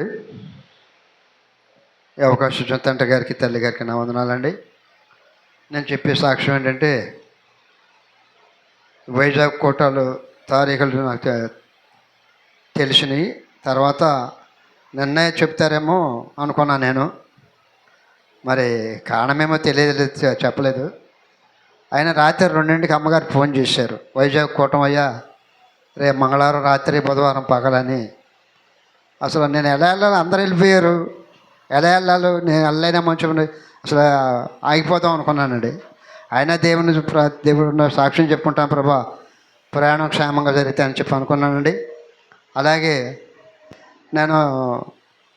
అండి? ఈ అవకాశం తండ్రి గారికి తల్లి గారికి నా వందనాలండి. నేను చెప్పే సాక్ష్యం ఏంటంటే వైజాగ్ కోటాలు తారీఖులు నాకు తెలిసినాయి. తర్వాత నిన్నే చెప్తారేమో అనుకున్నా నేను. మరి కారణమేమో తెలియదు చెప్పలేదు. ఆయన రాత్రి రెండింటికి అమ్మగారు ఫోన్ చేశారు. వైజాగ్ కూటం అయ్యా రేపు మంగళవారం రాత్రి బుధవారం పగలని అసలు నేను ఎలా వెళ్ళాలి? అందరు వెళ్ళిపోయారు. ఎలా వెళ్ళాలి? నేను వెళ్ళలేనా మంచి అసలు ఆగిపోదాం అనుకున్నానండి. అయినా దేవుని దేవుడిని దేవుడు సాక్ష్యం చెప్పుకుంటాం ప్రభా. ప్రయాణం క్షేమంగా జరిగితే అని చెప్పి అనుకున్నానండి. అలాగే నేను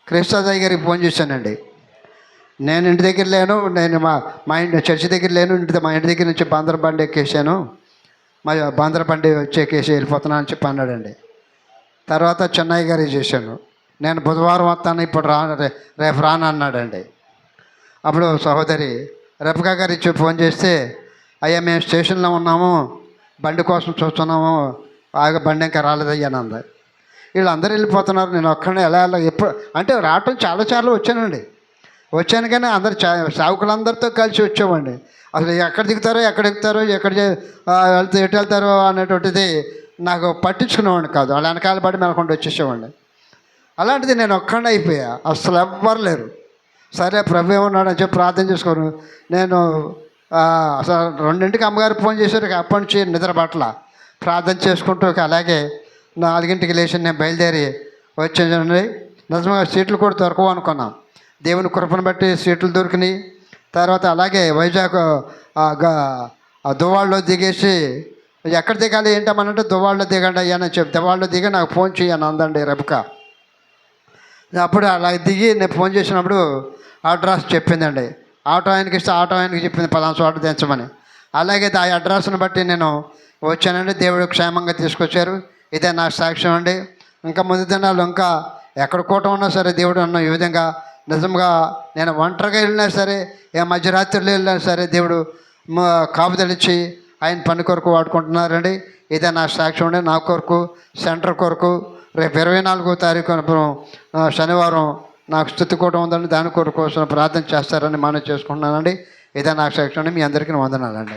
కృష్ణాజయ్ గారికి ఫోన్ చేశానండి. నేను ఇంటి దగ్గర లేను. నేను మా మా ఇంటి చర్చి దగ్గర లేను. ఇంటి మా ఇంటి దగ్గర నుంచి బాందర బండి ఎక్కేసాను. మా బాందర బండి వచ్చి ఎక్కేసి వెళ్ళిపోతున్నాను అని చెప్పి అన్నాడండి. తర్వాత చెన్నై గారికి చేశాను. నేను బుధవారం వస్తాను ఇప్పుడు రా రేపు రాను అన్నాడండి. అప్పుడు సహోదరి రెపకా గారు ఇచ్చి ఫోన్ చేస్తే అయ్యా మేము స్టేషన్లో ఉన్నాము బండి కోసం చూస్తున్నాము బాగా బండి ఇంకా రాలేదయ్యా అని అంది. వీళ్ళందరూ వెళ్ళిపోతున్నారు నేను ఒక్కడే ఎలా ఎలా ఎప్పుడు అంటే రావటం చాలా చాలా వచ్చానండి. వచ్చాను కానీ అందరు చా సావుకులందరితో కలిసి వచ్చామండి. అసలు ఎక్కడ దిగుతారో ఎక్కడ ఎక్కుతారో ఎక్కడ చే- వెళ్తే ఎటు వెళ్తారో అనేటువంటిది నాకు పట్టించుకునేవాడిని కాదు. వాళ్ళ వెనకాల పడి మెలకుండా వచ్చేసేవాడిని. అలాంటిది నేను ఒక్కడే అయిపోయా. అసలు ఎవ్వరు లేరు. సరే ప్రభు అని చెప్పి ప్రార్థన చేసుకోను నేను అసలు రెండింటికి అమ్మగారు ఫోన్ చేశారు. అప్పటి నుంచి నిద్ర పట్ల ప్రార్థన చేసుకుంటూ అలాగే నాలుగింటికి లేచి నేను బయలుదేరి వచ్చేదండి నిజంగా సీట్లు కూడా దొరకవు అనుకున్నాం. దేవుని కృపను బట్టి సీట్లు దొరికినాయి. తర్వాత అలాగే వైజాగ్ దువాళ్ళలో దువ్వాళ్ళలో దిగేసి ఎక్కడ దిగాలి ఏంటమ్మనంటే దువాళ్ళలో దిగండి అయ్యానని చెప్పి. దువాళ్ళలో దిగి నాకు ఫోన్ చేయను అందండి రెబకా. అప్పుడు అలా దిగి నేను ఫోన్ చేసినప్పుడు అడ్రస్ చెప్పిందండి. ఆటో ఆయనకి ఇస్తే ఆటో ఆయనకి చెప్పింది పలానా చోట దించమని. అలాగే ఆ అడ్రస్ని బట్టి నేను వచ్చానండి. దేవుడు క్షేమంగా తీసుకొచ్చారు. ఇదే నా సాక్ష్యం అండి. ఇంకా ముందు దినాలు ఇంకా ఎక్కడ కూట ఉన్నా సరే దేవుడు అన్న ఈ విధంగా నిజంగా నేను ఒంటరిగా వెళ్ళినా సరే ఏ మధ్యరాత్రిలో వెళ్ళినా సరే దేవుడు కాపు కాపుదలిచ్చి ఆయన పని కొరకు వాడుకుంటున్నారండి. ఇదే నా సాక్ష్యం అండి. నా కొరకు సెంటర్ కొరకు రేపు ఇరవై నాలుగో తారీఖు శనివారం నాకు స్థుతి కూడా ఉందండి. దాని కొరకు కోసం ప్రార్థన చేస్తారని మనం చేసుకుంటున్నానండి. ఇదే నా సాక్ష్యం మీ అందరికీ వందనాలండి.